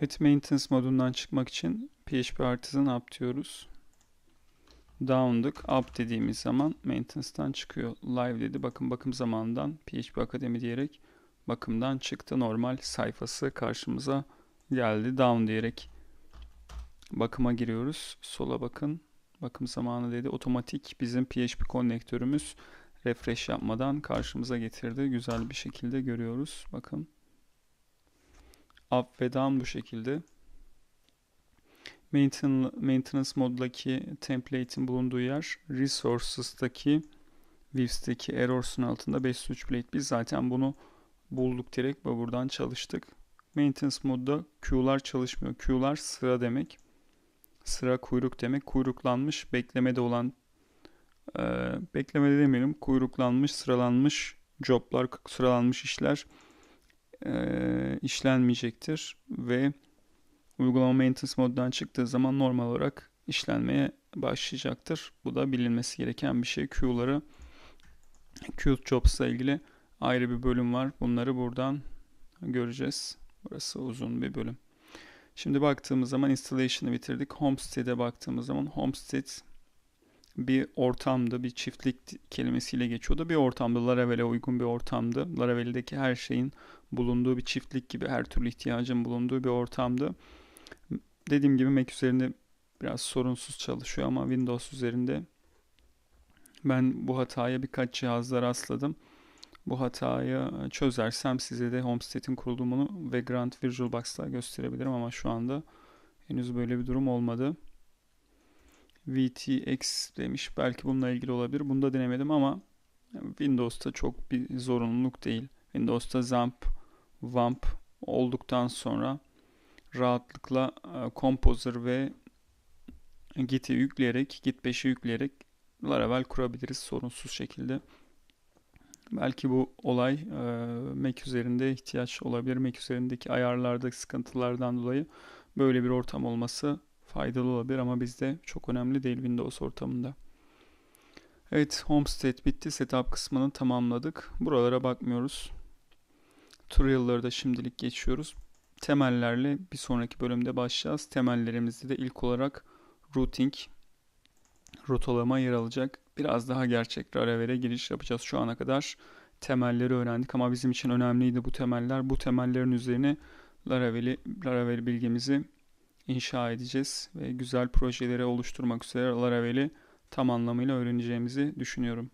Evet, maintenance modundan çıkmak için PHP Artisan up diyoruz. Down'dık. Up dediğimiz zaman maintenance'dan çıkıyor. Live dedi. Bakın bakım zamanından PHP Akademi diyerek bakımdan çıktı. Normal sayfası karşımıza geldi. Down diyerek bakıma giriyoruz. Sola bakın. Bakım zamanı dedi. Otomatik bizim PHP konnektörümüz refresh yapmadan karşımıza getirdi. Güzel bir şekilde görüyoruz. Bakın. Up ve down bu şekilde. Maintenance moddaki template'in bulunduğu yer Resources'taki Vivs'teki Errors'un altında 503 plate. Biz zaten bunu bulduk direkt ve buradan çalıştık. Maintenance modda Q'lar çalışmıyor. Q'lar sıra demek. Sıra kuyruk demek. Kuyruklanmış, beklemede olan e, beklemede demeyelim. Kuyruklanmış, sıralanmış joblar, sıralanmış işler e, işlenmeyecektir ve uygulama maintenance moddan çıktığı zaman normal olarak işlenmeye başlayacaktır. Bu da bilinmesi gereken bir şey. Q'ları Q jobs ile ilgili ayrı bir bölüm var. Bunları buradan göreceğiz. Burası uzun bir bölüm. Şimdi baktığımız zaman installation'ı bitirdik. Homestead'e baktığımız zaman Homestead bir ortamdı, bir çiftlik kelimesiyle geçiyordu. Bir ortamdı, Laravel'e uygun bir ortamdı. Laravel'deki her şeyin bulunduğu bir çiftlik gibi her türlü ihtiyacın bulunduğu bir ortamdı. Dediğim gibi Mac üzerinde biraz sorunsuz çalışıyor ama Windows üzerinde ben bu hataya birkaç cihazda rastladım. Bu hatayı çözersem size de Homestead'in kurulumunu ve Grand VirtualBox'ta gösterebilirim ama şu anda henüz böyle bir durum olmadı. VTX demiş. Belki bununla ilgili olabilir. Bunu da denemedim ama Windows'ta çok bir zorunluluk değil. Windows'ta ZAMP, WAMP olduktan sonra rahatlıkla e, Composer ve Git'i yükleyerek, Git 5'i yükleyerek Laravel kurabiliriz sorunsuz şekilde. Belki bu olay e, Mac üzerinde ihtiyaç olabilir. Mac üzerindeki ayarlardaki sıkıntılardan dolayı böyle bir ortam olması faydalı olabilir ama bizde çok önemli değil Windows ortamında. Evet Homestead bitti. Setup kısmını tamamladık. Buralara bakmıyoruz. Tutorial'ları da şimdilik geçiyoruz. Temellerle bir sonraki bölümde başlayacağız. Temellerimizde de ilk olarak routing, rotalama yer alacak. Biraz daha gerçek Laravel'e giriş yapacağız. Şu ana kadar temelleri öğrendik ama bizim için önemliydi bu temeller. Bu temellerin üzerine Laravel'i, Laravel bilgimizi inşa edeceğiz ve güzel projeleri oluşturmak üzere Laravel'i tam anlamıyla öğreneceğimizi düşünüyorum.